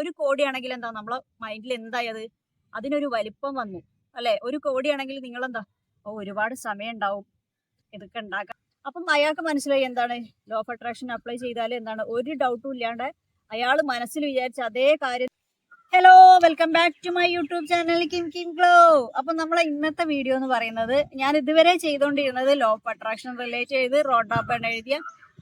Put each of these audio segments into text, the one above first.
ഒരു കോടിയാണെങ്കിൽ എന്താ? നമ്മളെ മൈൻഡിൽ എന്തായത്? അതിനൊരു വലിപ്പം വന്നു. അല്ലെ? ഒരു കോടിയാണെങ്കിൽ നിങ്ങൾ എന്താ ഓ ഒരുപാട് സമയം ഉണ്ടാവും ഇതൊക്കെ ഉണ്ടാക്കാൻ അപ്പം അയാൾക്ക് മനസ്സിലായി എന്താണ്? ലോ ഓഫ് അട്രാക്ഷൻ അപ്ലൈ ചെയ്താൽ എന്താണ്? ഒരു ഡൗട്ടും ഇല്ലാണ്ട് അയാൾ മനസ്സിൽ വിചാരിച്ച അതേ കാര്യം. Hello welcome back to my YouTube channel Kim Kim Glow അപ്പം നമ്മളെ ഇന്നത്തെ വീഡിയോ എന്ന് പറയുന്നത് ഞാൻ ഇതുവരെ ചെയ്തുകൊണ്ടിരുന്നത് ലോ ഓഫ് അട്രാക്ഷൻ റിലേറ്റ് ചെയ്ത് റോഡ് ആപ്പ് എഴുതിയ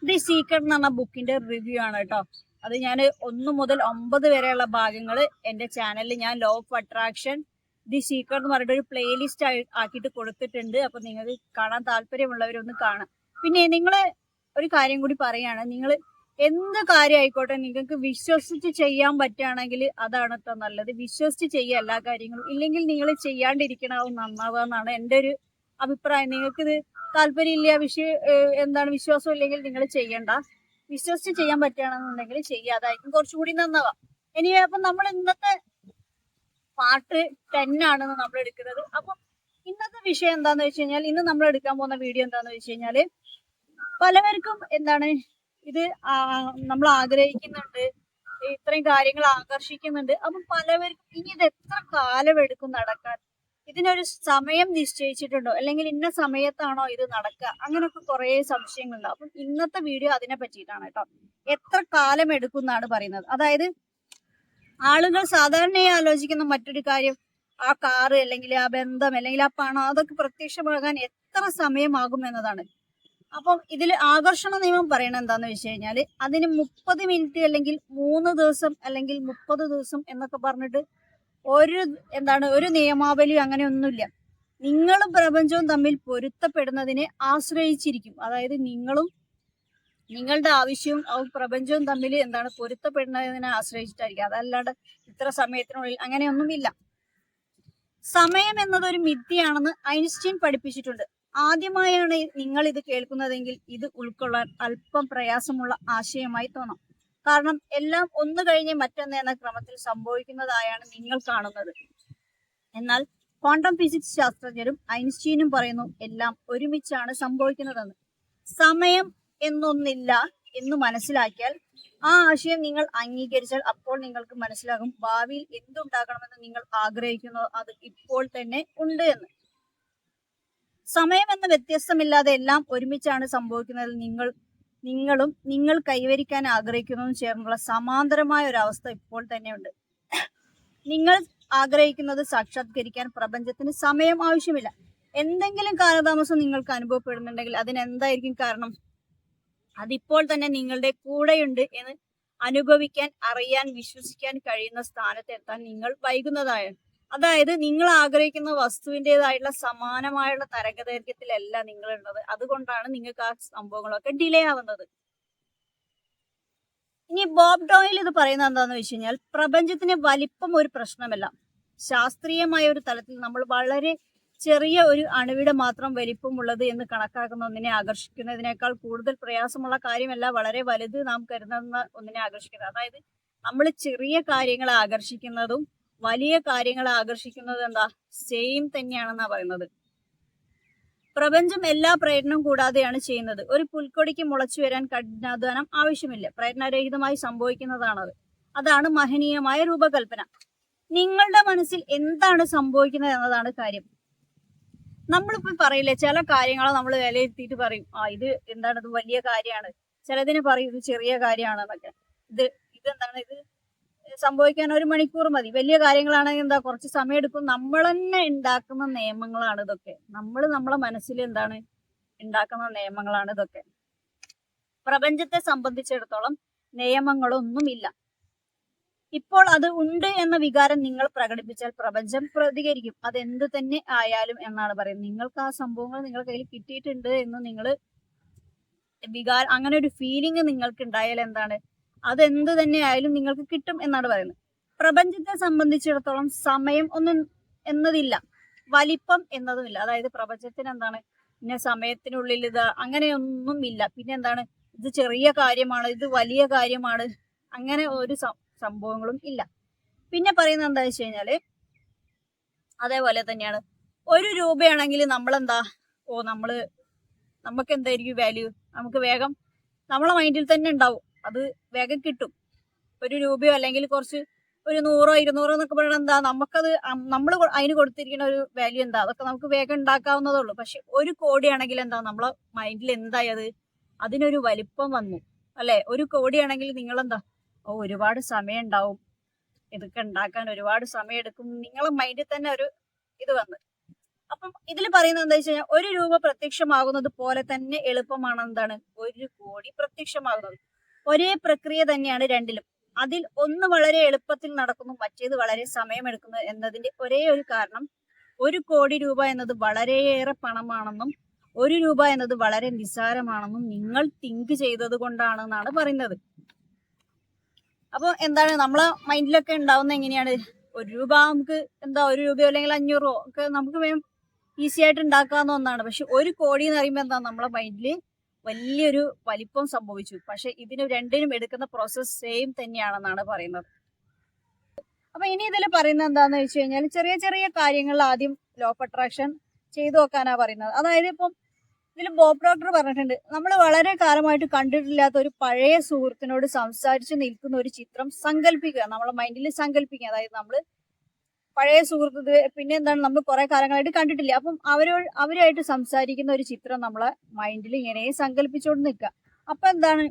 ദി സീക്രട്ട് എന്ന് പറഞ്ഞ ബുക്കിന്റെ റിവ്യൂ ആണ് കേട്ടോ. അത് ഞാൻ ഒന്ന് മുതൽ ഒമ്പത് വരെയുള്ള ഭാഗങ്ങൾ എന്റെ ചാനലിൽ ഞാൻ law of attraction the secret എന്ന് പറഞ്ഞിട്ട് ഒരു പ്ലേലിസ്റ്റ് ആക്കിയിട്ട് കൊടുത്തിട്ടുണ്ട്. അപ്പം നിങ്ങൾക്ക് കാണാൻ താല്പര്യമുള്ളവരൊന്ന് കാണാം. പിന്നെ നിങ്ങൾ ഒരു കാര്യം കൂടി പറയാണ്. നിങ്ങൾ എന്ത് കാര്യം ആയിക്കോട്ടെ നിങ്ങൾക്ക് വിശ്വസിച്ച് ചെയ്യാൻ പറ്റുകയാണെങ്കിൽ അതാണ് ഇത്ര നല്ലത്. വിശ്വസിച്ച് ചെയ്യുക എല്ലാ കാര്യങ്ങളും. ഇല്ലെങ്കിൽ നിങ്ങൾ ചെയ്യാണ്ടിരിക്കണവും നന്നാവുക എന്നാണ് എന്റെ ഒരു അഭിപ്രായം. നിങ്ങൾക്കിത് താല്പര്യമില്ല വിശ്വ എന്താണ് വിശ്വാസം ഇല്ലെങ്കിൽ നിങ്ങൾ ചെയ്യണ്ട. വിശ്വസിച്ച് ചെയ്യാൻ പറ്റുകയാണെന്നുണ്ടെങ്കിൽ ചെയ്യുക. അതായിരിക്കും കുറച്ചുകൂടി നന്നാവാം ഇനി അപ്പം നമ്മൾ ഇന്നത്തെ പാർട്ട് ടെൻ ആണ് നമ്മൾ എടുക്കുന്നത്. അപ്പം ഇന്നത്തെ വിഷയം എന്താന്ന് വെച്ച് കഴിഞ്ഞാൽ ഇന്ന് നമ്മൾ എടുക്കാൻ പോകുന്ന വീഡിയോ എന്താന്ന് വെച്ച് കഴിഞ്ഞാൽ പലവർക്കും എന്താണ് ഇത് നമ്മൾ ആഗ്രഹിക്കുന്നുണ്ട്. ഇത്രയും കാര്യങ്ങൾ ആകർഷിക്കുന്നുണ്ട്. അപ്പം പലവർക്കും ഇനി ഇത് എത്ര കാലം എടുക്കും നടക്കാൻ? ഇതിനൊരു സമയം നിശ്ചയിച്ചിട്ടുണ്ടോ? അല്ലെങ്കിൽ ഇന്ന സമയത്താണോ ഇത് നടക്കുക? അങ്ങനെയൊക്കെ കുറേ സംശയങ്ങളുണ്ട്. അപ്പം ഇന്നത്തെ വീഡിയോ അതിനെ പറ്റിയിട്ടാണ് കേട്ടോ. എത്ര കാലം എടുക്കും എന്നാണ് പറയുന്നത്. അതായത് ആളുകൾ സാധാരണയായി ആലോചിക്കുന്ന മറ്റൊരു കാര്യം ആ കാറ് അല്ലെങ്കിൽ ആ ബന്ധം അല്ലെങ്കിൽ ആ പണം അതൊക്കെ പ്രത്യക്ഷമാകാൻ എത്ര സമയമാകും എന്നതാണ്. അപ്പം ഇതിൽ ആകർഷണ നിയമം പറയണത് എന്താന്ന് വെച്ച് കഴിഞ്ഞാൽ അതിന് മുപ്പത് മിനിറ്റ് അല്ലെങ്കിൽ മൂന്ന് ദിവസം അല്ലെങ്കിൽ മുപ്പത് ദിവസം എന്നൊക്കെ പറഞ്ഞിട്ട് ഒരു എന്താണ് ഒരു നിയമാവലിയും അങ്ങനെ ഒന്നുമില്ല നിങ്ങളും പ്രപഞ്ചവും തമ്മിൽ പൊരുത്തപ്പെടുന്നതിനെ ആശ്രയിച്ചിരിക്കും. അതായത് നിങ്ങളും നിങ്ങളുടെ ആവശ്യവും പ്രപഞ്ചവും തമ്മിൽ എന്താണ് പൊരുത്തപ്പെടുന്നതിനെ ആശ്രയിച്ചിട്ടായിരിക്കും. അതല്ലാണ്ട് ഇത്ര സമയത്തിനുള്ളിൽ അങ്ങനെയൊന്നുമില്ല. സമയം എന്നതൊരു മിഥ്യയാണെന്ന് ഐൻസ്റ്റീൻ പഠിപ്പിച്ചിട്ടുണ്ട്. ആദ്യമായാണ് നിങ്ങൾ ഇത് കേൾക്കുന്നതെങ്കിൽ ഇത് ഉൾക്കൊള്ളാൻ അല്പം പ്രയാസമുള്ള ആശയമായി തോന്നാം. കാരണം എല്ലാം ഒന്ന് കഴിഞ്ഞ് മറ്റൊന്ന് എന്ന ക്രമത്തിൽ സംഭവിക്കുന്നതായാണ് നിങ്ങൾ കാണുന്നത്. എന്നാൽ ക്വാണ്ടം ഫിസിക്സ് ശാസ്ത്രജ്ഞരും ഐൻസ്റ്റീനും പറയുന്നു എല്ലാം ഒരുമിച്ചാണ് സംഭവിക്കുന്നതെന്ന്. സമയം എന്നൊന്നില്ല എന്ന് മനസ്സിലാക്കിയാൽ ആ ആശയം നിങ്ങൾ അംഗീകരിച്ചാൽ അപ്പോൾ നിങ്ങൾക്ക് മനസ്സിലാകും ഭാവിയിൽ എന്തുണ്ടാകണമെന്ന് നിങ്ങൾ ആഗ്രഹിക്കുന്നു അത് ഇപ്പോൾ തന്നെ ഉണ്ട് എന്ന്. സമയം എന്ന വ്യത്യസ്തമില്ലാതെ എല്ലാം ഒരുമിച്ചാണ് സംഭവിക്കുന്നത് നിങ്ങൾ നിങ്ങളും നിങ്ങൾ കൈവരിക്കാൻ ആഗ്രഹിക്കുന്നതും ചേർന്നുള്ള സമാന്തരമായ ഒരു അവസ്ഥ ഇപ്പോൾ തന്നെയുണ്ട്. നിങ്ങൾ ആഗ്രഹിക്കുന്നത് സാക്ഷാത്കരിക്കാൻ പ്രപഞ്ചത്തിന് സമയം ആവശ്യമില്ല. എന്തെങ്കിലും കാലതാമസം നിങ്ങൾക്ക് അനുഭവപ്പെടുന്നുണ്ടെങ്കിൽ അതിനെന്തായിരിക്കും കാരണം? അതിപ്പോൾ തന്നെ നിങ്ങളുടെ കൂടെയുണ്ട് എന്ന് അനുഭവിക്കാൻ അറിയാൻ വിശ്വസിക്കാൻ കഴിയുന്ന സ്ഥാനത്ത് എത്താൻ നിങ്ങൾ വൈകുന്നതായാണ് അതായത് നിങ്ങൾ ആഗ്രഹിക്കുന്ന വസ്തുവിന്റെതായിട്ടുള്ള സമാനമായുള്ള തരംഗദൈർഘ്യത്തിലല്ല നിങ്ങൾ ഉള്ളത് അതുകൊണ്ടാണ് നിങ്ങൾക്ക് ആ സംഭവങ്ങളൊക്കെ ഡിലേ ആവുന്നത്. ഇനി ബോബ് ഡോയിൽ ഇത് പറയുന്നത് എന്താന്ന് വെച്ച് കഴിഞ്ഞാൽ പ്രപഞ്ചത്തിന് വലിപ്പം ഒരു പ്രശ്നമല്ല. ശാസ്ത്രീയമായ ഒരു തലത്തിൽ നമ്മൾ വളരെ ചെറിയ ഒരു അണുവിടെ മാത്രം വലിപ്പമുള്ളത് എന്ന് കണക്കാക്കുന്ന ഒന്നിനെ ആകർഷിക്കുന്നതിനേക്കാൾ കൂടുതൽ പ്രയാസമുള്ള കാര്യമല്ല വളരെ വലുത് നാം കരുതുന്ന ഒന്നിനെ ആകർഷിക്കുന്നത്. അതായത് നമ്മൾ ചെറിയ കാര്യങ്ങളെ ആകർഷിക്കുന്നതും വലിയ കാര്യങ്ങളെ ആകർഷിക്കുന്നത് എന്താ? സെയിം തന്നെയാണെന്നാ പറയുന്നത്. പ്രപഞ്ചം എല്ലാ പ്രയത്നവും കൂടാതെയാണ് ചെയ്യുന്നത്. ഒരു പുൽക്കൊടിക്ക് മുളച്ചു വരാൻ കഠിനാധ്വാനം ആവശ്യമില്ല. പ്രയത്നരഹിതമായി സംഭവിക്കുന്നതാണത്. അതാണ് മഹനീയമായ രൂപകൽപ്പന. നിങ്ങളുടെ മനസ്സിൽ എന്താണ് സംഭവിക്കുന്നത് എന്നതാണ് കാര്യം. നമ്മളിപ്പോ പറയില്ലേ ചില കാര്യങ്ങൾ നമ്മൾ വിലയിരുത്തിയിട്ട് പറയും. ആ ഇത് എന്താണ്? ഇത് വലിയ കാര്യമാണ്. ചിലതിന് പറയും ഇത് ചെറിയ കാര്യമാണ് കാര്യമാണെന്നൊക്കെ. ഇത് ഇതെന്താണ്? ഇത് സംഭവിക്കാൻ ഒരു മണിക്കൂർ മതി. വലിയ കാര്യങ്ങളാണെങ്കിൽ എന്താ കുറച്ച് സമയം എടുക്കും നമ്മൾ തന്നെ ഉണ്ടാക്കുന്ന നിയമങ്ങളാണ് ഇതൊക്കെ. നമ്മൾ നമ്മളെ മനസ്സിൽ എന്താണ് ഉണ്ടാക്കുന്ന നിയമങ്ങളാണ് ഇതൊക്കെ. പ്രപഞ്ചത്തെ സംബന്ധിച്ചിടത്തോളം നിയമങ്ങളൊന്നുമില്ല. ഇപ്പോൾ അത് ഉണ്ട് എന്ന വികാരം നിങ്ങൾ പ്രകടിപ്പിച്ചാൽ പ്രപഞ്ചം പ്രതികരിക്കും. അതെന്ത് തന്നെ ആയാലും എന്നാണ് പറയുന്നത്. നിങ്ങൾക്ക് ആ സംഭവങ്ങൾ നിങ്ങളുടെ കയ്യിൽ കിട്ടിയിട്ടുണ്ട് എന്ന് നിങ്ങൾ വികാരം അങ്ങനെ ഒരു ഫീലിംഗ് നിങ്ങൾക്ക് ഉണ്ടായാൽ എന്താണ്? അതെന്ത് തന്നെ ആയാലും നിങ്ങൾക്ക് കിട്ടും എന്നാണ് പറയുന്നത്. പ്രപഞ്ചത്തെ സംബന്ധിച്ചിടത്തോളം സമയം ഒന്നും എന്നതില്ല വലിപ്പം എന്നതുമില്ല. അതായത് പ്രപഞ്ചത്തിന് എന്താണ്? പിന്നെ സമയത്തിനുള്ളിൽ ഇത് അങ്ങനെയൊന്നും ഇല്ല. പിന്നെ എന്താണ്? ഇത് ചെറിയ കാര്യമാണ് ഇത് വലിയ കാര്യമാണ്. അങ്ങനെ ഒരു സംഭവങ്ങളും ഇല്ല. പിന്നെ പറയുന്നത് എന്താ വെച്ച് കഴിഞ്ഞാൽ അതേപോലെ തന്നെയാണ്. ഒരു രൂപയാണെങ്കിൽ നമ്മളെന്താ? ഓ നമ്മൾ നമുക്ക് എന്തായിരിക്കും വാല്യൂ നമുക്ക് വേഗം നമ്മളെ മൈൻഡിൽ തന്നെ ഉണ്ടാവും. അത് വേഗം കിട്ടും. ഒരു രൂപയോ അല്ലെങ്കിൽ കുറച്ച് ഒരു നൂറോ ഇരുന്നൂറോ എന്നൊക്കെ പറയുന്നത് എന്താ? നമുക്കത് നമ്മൾ അതിന് കൊടുത്തിരിക്കുന്ന ഒരു വാല്യൂ എന്താ? അതൊക്കെ നമുക്ക് വേഗം ഉണ്ടാക്കാവുന്നതേ ഉള്ളൂ. പക്ഷെ ഒരു കോടിയാണെങ്കിൽ എന്താ? നമ്മളെ മൈൻഡിൽ എന്തായി അത് അതിനൊരു വലിപ്പം വന്നു. അല്ലെ? ഒരു കോടിയാണെങ്കിൽ നിങ്ങളെന്താ? ഓ ഒരുപാട് സമയം ഉണ്ടാവും. ഇതൊക്കെ ഉണ്ടാക്കാൻ ഒരുപാട് സമയം എടുക്കും. നിങ്ങളെ മൈൻഡിൽ തന്നെ ഒരു ഇത് വന്ന്. അപ്പം ഇതിൽ പറയുന്നത് എന്താ വെച്ച് കഴിഞ്ഞാൽ ഒരു രൂപ പ്രത്യക്ഷമാകുന്നത് പോലെ തന്നെ എളുപ്പമാണ് എന്താണ്? ഒരു കോടി പ്രത്യക്ഷമാകുന്നത്. ഒരേ പ്രക്രിയ തന്നെയാണ് രണ്ടിലും. അതിൽ ഒന്ന് വളരെ എളുപ്പത്തിൽ നടക്കുന്നു മറ്റേത് വളരെ സമയമെടുക്കുന്നു എന്നതിന്റെ ഒരേ ഒരു കാരണം ഒരു കോടി രൂപ എന്നത് വളരെയേറെ പണമാണെന്നും ഒരു രൂപ എന്നത് വളരെ നിസ്സാരമാണെന്നും നിങ്ങൾ തിങ്ക് ചെയ്തത് കൊണ്ടാണെന്നാണ് പറയുന്നത്. അപ്പോൾ എന്താണ് നമ്മളെ മൈൻഡിലൊക്കെ ഉണ്ടാവുന്ന എങ്ങനെയാണ്? ഒരു രൂപ നമുക്ക് എന്താ ഒരു രൂപയോ അല്ലെങ്കിൽ അഞ്ഞൂറോ ഒക്കെ നമുക്ക് വേഗം ഈസി ആയിട്ട് ഉണ്ടാക്കാവുന്ന ഒന്നാണ്. പക്ഷെ ഒരു കോടി എന്ന് പറയുമ്പോൾ എന്താ നമ്മളെ മൈൻഡിൽ വലിയൊരു വലിപ്പം സംഭവിച്ചു. പക്ഷെ ഇതിന് രണ്ടിനും എടുക്കുന്ന പ്രോസസ്സ് സെയിം തന്നെയാണെന്നാണ് പറയുന്നത്. അപ്പൊ ഇനി ഇതിൽ പറയുന്നത് എന്താന്ന് വെച്ച് കഴിഞ്ഞാൽ ചെറിയ ചെറിയ കാര്യങ്ങൾ ആദ്യം ലോ അട്രാക്ഷൻ ചെയ്തു നോക്കാനാ പറയുന്നത്. അതായത് ഇപ്പം ഇതിൽ ബോബ് ഡോക്ടർ പറഞ്ഞിട്ടുണ്ട് നമ്മൾ വളരെ കാലമായിട്ട് കണ്ടിട്ടില്ലാത്ത ഒരു പഴയ സുഹൃത്തിനോട് സംസാരിച്ച് നിൽക്കുന്ന ഒരു ചിത്രം സങ്കല്പിക്കുക നമ്മളെ മൈൻഡിൽ സങ്കല്പിക്കുക അതായത് നമ്മൾ പഴയ സുഹൃത്ത് പിന്നെ എന്താണ് നമ്മൾ കുറെ കാലങ്ങളായിട്ട് കണ്ടിട്ടില്ല. അപ്പം അവരോ അവരുമായിട്ട് സംസാരിക്കുന്ന ഒരു ചിത്രം നമ്മളെ മൈൻഡിൽ ഇങ്ങനെ സങ്കല്പിച്ചുകൊണ്ട് നിൽക്കുക. അപ്പൊ എന്താണ്?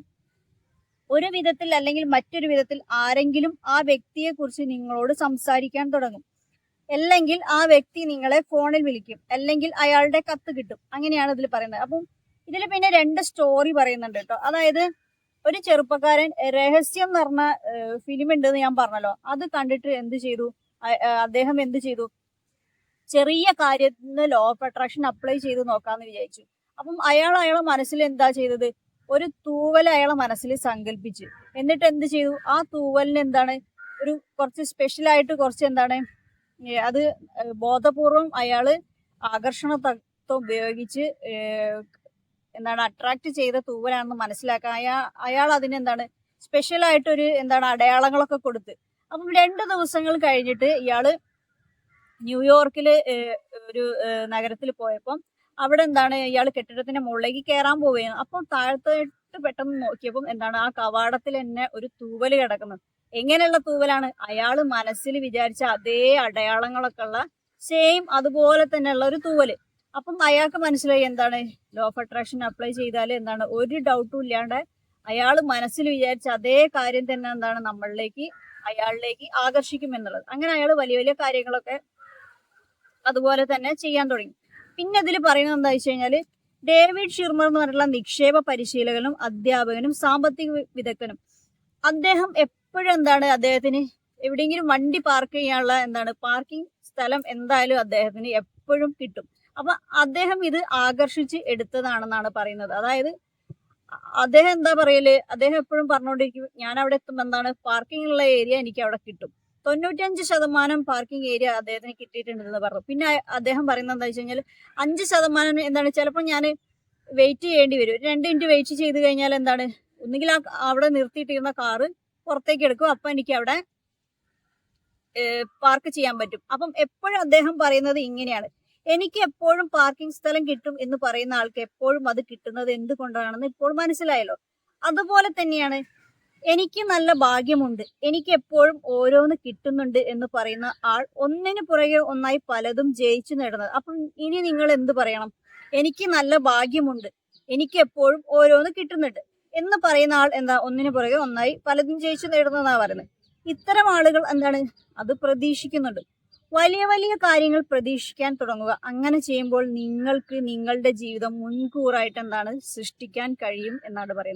ഒരു വിധത്തിൽ അല്ലെങ്കിൽ മറ്റൊരു വിധത്തിൽ ആരെങ്കിലും ആ വ്യക്തിയെ കുറിച്ച് നിങ്ങളോട് സംസാരിക്കാൻ തുടങ്ങും. അല്ലെങ്കിൽ ആ വ്യക്തി നിങ്ങളെ ഫോണിൽ വിളിക്കും. അല്ലെങ്കിൽ അയാളുടെ കത്ത് കിട്ടും. അങ്ങനെയാണ് ഇതിൽ പറയുന്നത്. അപ്പം ഇതിൽ പിന്നെ രണ്ട് സ്റ്റോറി പറയുന്നുണ്ട് കേട്ടോ. അതായത് ഒരു ചെറുപ്പക്കാരൻ രഹസ്യം എന്ന് പറഞ്ഞ ഫിലിം ഉണ്ടെന്ന് ഞാൻ പറഞ്ഞല്ലോ. അത് കണ്ടിട്ട് എന്ത് ചെയ്തു? അദ്ദേഹം എന്ത് ചെയ്തു? ചെറിയ കാര്യത്തിന് ലോ ഓഫ് അട്രാക്ഷൻ അപ്ലൈ ചെയ്ത് നോക്കാന്ന് വിചാരിച്ചു. അപ്പം അയാൾ അയാളെ മനസ്സിൽ എന്താ ചെയ്തത്? ഒരു തൂവൽ അയാളെ മനസ്സിൽ സങ്കല്പിച്ചു എന്നിട്ട് എന്ത് ചെയ്തു? ആ തൂവലിന് എന്താണ്? ഒരു കുറച്ച് സ്പെഷ്യലായിട്ട് കുറച്ച് എന്താണ്? അത് ബോധപൂർവം അയാൾ ആകർഷണ തത്വം ഉപയോഗിച്ച് എന്താണ് അട്രാക്ട് ചെയ്ത തൂവലാണെന്ന് മനസ്സിലാക്കാൻ അയാൾ അയാൾ അതിനെന്താണ് സ്പെഷ്യൽ ആയിട്ടൊരു എന്താണ്? അടയാളങ്ങളൊക്കെ കൊടുത്ത്. അപ്പം രണ്ട് ദിവസങ്ങൾ കഴിഞ്ഞിട്ട് ഇയാൾ ന്യൂയോർക്കിൽ ഒരു നഗരത്തിൽ പോയപ്പം അവിടെ എന്താണ് ഇയാൾ കെട്ടിടത്തിന്റെ മുകളിലേക്ക് കയറാൻ പോവുകയാണ്. അപ്പം താഴത്തോട്ട് പെട്ടെന്ന് നോക്കിയപ്പം എന്താണ് ആ കവാടത്തിൽ തന്നെ ഒരു തൂവൽ കിടക്കുന്നത് എങ്ങനെയുള്ള തൂവലാണ്? അയാൾ മനസ്സിൽ വിചാരിച്ച അതേ അടയാളങ്ങളൊക്കെ ഉള്ള സെയിം അതുപോലെ തന്നെ ഉള്ള ഒരു തൂവൽ. അപ്പം അയാൾക്ക് മനസ്സിലായി എന്താണ്? ലോ ഓഫ് അട്രാക്ഷൻ അപ്ലൈ ചെയ്താൽ എന്താണ്? ഒരു ഡൗട്ടും ഇല്ലാണ്ട് അയാൾ മനസ്സിൽ വിചാരിച്ച അതേ കാര്യം തന്നെ എന്താണ് നമ്മളിലേക്ക് അയാളിലേക്ക് ആകർഷിക്കും എന്നുള്ളത്. അങ്ങനെ അയാൾ വലിയ വലിയ കാര്യങ്ങളൊക്കെ അതുപോലെ തന്നെ ചെയ്യാൻ തുടങ്ങി. പിന്നെ ഇതിൽ പറയുന്നത് എന്താ വെച്ച് കഴിഞ്ഞാൽ ഡേവിഡ് ഷിർമർ എന്ന് പറഞ്ഞിട്ടുള്ള നിക്ഷേപ പരിശീലകനും അധ്യാപകനും സാമ്പത്തിക വിദഗ്ധനും. അദ്ദേഹം എപ്പോഴും എന്താണ് അദ്ദേഹത്തിന് എവിടെയെങ്കിലും വണ്ടി പാർക്ക് ചെയ്യാനുള്ള എന്താണ് പാർക്കിംഗ് സ്ഥലം എന്തായാലും അദ്ദേഹത്തിന് എപ്പോഴും കിട്ടും. അപ്പൊ അദ്ദേഹം ഇത് ആകർഷിച്ച് എടുത്തതാണെന്നാണ് പറയുന്നത്. അതായത് അദ്ദേഹം എന്താ പറയൽ? അദ്ദേഹം എപ്പോഴും പറഞ്ഞുകൊണ്ടിരിക്കും ഞാൻ അവിടെ എത്തുമ്പോൾ എന്താണ്? പാർക്കിംഗ് ഉള്ള ഏരിയ എനിക്ക് അവിടെ കിട്ടും. തൊണ്ണൂറ്റഞ്ച് ശതമാനം പാർക്കിംഗ് ഏരിയ അദ്ദേഹത്തിന് കിട്ടിയിട്ടുണ്ടെന്ന് പറഞ്ഞു. പിന്നെ അദ്ദേഹം പറയുന്നത് എന്താ വെച്ച് കഴിഞ്ഞാൽ അഞ്ച് ശതമാനം എന്താണ്? ചിലപ്പോൾ ഞാൻ വെയിറ്റ് ചെയ്യേണ്ടി വരും. രണ്ട് മിനിറ്റ് വെയിറ്റ് ചെയ്ത് കഴിഞ്ഞാൽ എന്താണ്? ഒന്നുകിൽ ആ അവിടെ നിർത്തിയിട്ടിരുന്ന കാറ് പുറത്തേക്ക് എടുക്കും. അപ്പം എനിക്ക് അവിടെ പാർക്ക് ചെയ്യാൻ പറ്റും. അപ്പം എപ്പോഴും അദ്ദേഹം പറയുന്നത് ഇങ്ങനെയാണ്. എനിക്ക് എപ്പോഴും പാർക്കിംഗ് സ്ഥലം കിട്ടും എന്ന് പറയുന്ന ആൾക്ക് എപ്പോഴും അത് കിട്ടുന്നത് എന്തുകൊണ്ടാണെന്ന് ഇപ്പോൾ മനസ്സിലായല്ലോ. അതുപോലെ തന്നെയാണ് എനിക്ക് നല്ല ഭാഗ്യമുണ്ട്. എനിക്ക് എപ്പോഴും ഓരോന്ന് കിട്ടുന്നുണ്ട് എന്ന് പറയുന്ന ആൾ ഒന്നിനു പുറകെ ഒന്നായി പലതും ജയിച്ചു നേടുന്നത്. അപ്പം ഇനി നിങ്ങൾ എന്ത് പറയണം? എനിക്ക് നല്ല ഭാഗ്യമുണ്ട്. എനിക്ക് എപ്പോഴും ഓരോന്ന് കിട്ടുന്നുണ്ട് എന്ന് പറയുന്ന ആൾ എന്താ ഒന്നിനു പുറകെ ഒന്നായി പലതും ജയിച്ചു നേടുന്നതാ പറയുന്നത്. ഇത്തരം ആളുകൾ എന്താണ്? അത് പ്രതീക്ഷിക്കുന്നുണ്ട്. വലിയ വലിയ കാര്യങ്ങൾ പ്രതീക്ഷിക്കാൻ തുടങ്ങുക. അങ്ങനെ ചെയ്യുമ്പോൾ നിങ്ങൾക്ക് നിങ്ങളുടെ ജീവിതം മുൻകൂറായിട്ട് എന്താണ് സൃഷ്ടിക്കാൻ കഴിയും എന്നാണ് പറയുന്നത്.